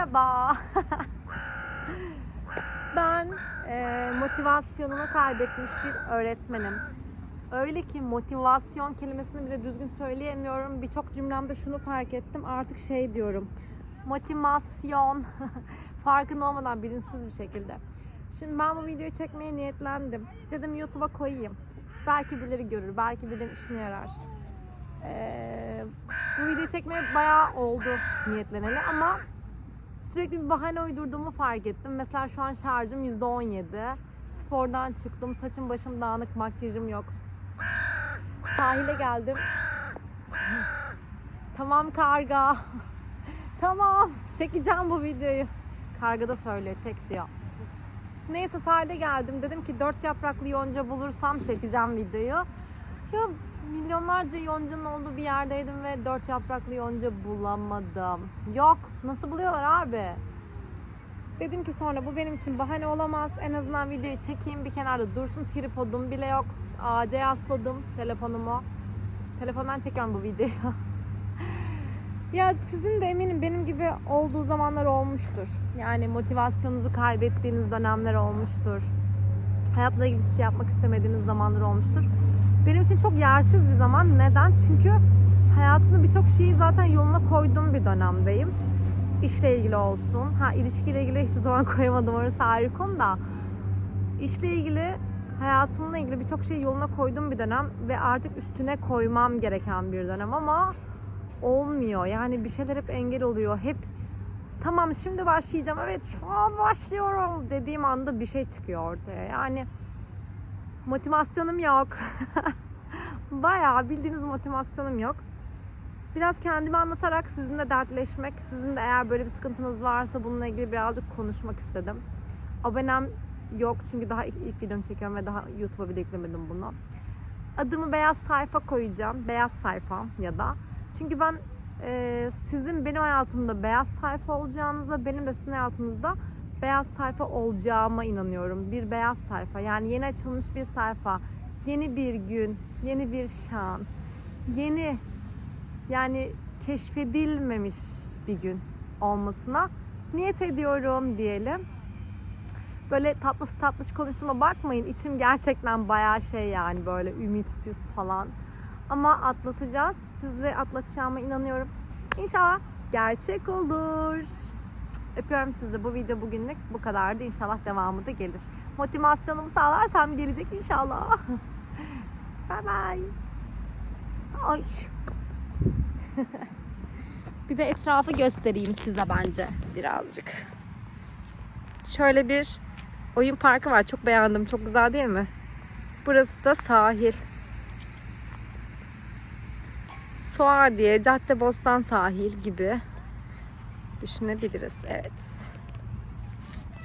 Merhaba. ben e, motivasyonumu kaybetmiş bir öğretmenim. Öyle ki motivasyon kelimesini bile düzgün söyleyemiyorum. Birçok cümlemde şunu fark ettim. Artık şey diyorum. Motivasyon. Farkında olmadan bilinçsiz bir şekilde. Şimdi ben bu videoyu çekmeye niyetlendim. Dedim YouTube'a koyayım. Belki birileri görür, belki birilerinin işine yarar. Ee, bu videoyu çekmeye bayağı oldu niyetleneli ama sürekli bir bahane uydurduğumu fark ettim. Mesela şu an şarjım %17. Spordan çıktım, saçım başım dağınık, makyajım yok. Sahile geldim. Tamam karga. tamam, çekeceğim bu videoyu. Karga da söylüyor, çek diyor. Neyse sahile geldim. Dedim ki dört yapraklı yonca bulursam çekeceğim videoyu. Ya milyonlarca yoncanın olduğu bir yerdeydim ve dört yapraklı yonca bulamadım. Yok. Nasıl buluyorlar abi? Dedim ki sonra bu benim için bahane olamaz. En azından videoyu çekeyim bir kenarda dursun. Tripodum bile yok. Ağaca yasladım telefonumu. Telefondan çekiyorum bu videoyu. ya sizin de eminim benim gibi olduğu zamanlar olmuştur. Yani motivasyonunuzu kaybettiğiniz dönemler olmuştur. Hayatla ilgili hiçbir şey yapmak istemediğiniz zamanlar olmuştur. Benim için çok yersiz bir zaman. Neden? Çünkü hayatımda birçok şeyi zaten yoluna koyduğum bir dönemdeyim. İşle ilgili olsun. Ha ilişkiyle ilgili hiçbir zaman koyamadım orası ayrı konu da. İşle ilgili, hayatımla ilgili birçok şeyi yoluna koyduğum bir dönem ve artık üstüne koymam gereken bir dönem ama olmuyor. Yani bir şeyler hep engel oluyor. Hep tamam şimdi başlayacağım. Evet şu an başlıyorum dediğim anda bir şey çıkıyor ortaya. Yani motivasyonum yok. Bayağı bildiğiniz motivasyonum yok. Biraz kendimi anlatarak sizinle dertleşmek, sizin de eğer böyle bir sıkıntınız varsa bununla ilgili birazcık konuşmak istedim. Abonem yok çünkü daha ilk, ilk videomu çekiyorum ve daha YouTube'a bile yüklemedim bunu. Adımı beyaz sayfa koyacağım. Beyaz sayfa ya da. Çünkü ben e, sizin benim hayatımda beyaz sayfa olacağınıza, benim de sizin hayatınızda beyaz sayfa olacağıma inanıyorum. Bir beyaz sayfa yani yeni açılmış bir sayfa, yeni bir gün, yeni bir şans, yeni yani keşfedilmemiş bir gün olmasına niyet ediyorum diyelim. Böyle tatlış tatlış konuştuğuma bakmayın. İçim gerçekten bayağı şey yani böyle ümitsiz falan. Ama atlatacağız. Sizle atlatacağıma inanıyorum. İnşallah gerçek olur. Öpüyorum sizi. Bu video bugünlük bu kadardı. İnşallah devamı da gelir. Motivasyonumu sağlarsam gelecek inşallah. bye bye. Ay. bir de etrafı göstereyim size bence birazcık. Şöyle bir oyun parkı var. Çok beğendim. Çok güzel değil mi? Burası da sahil. Suadiye, Caddebostan sahil gibi düşünebiliriz. Evet.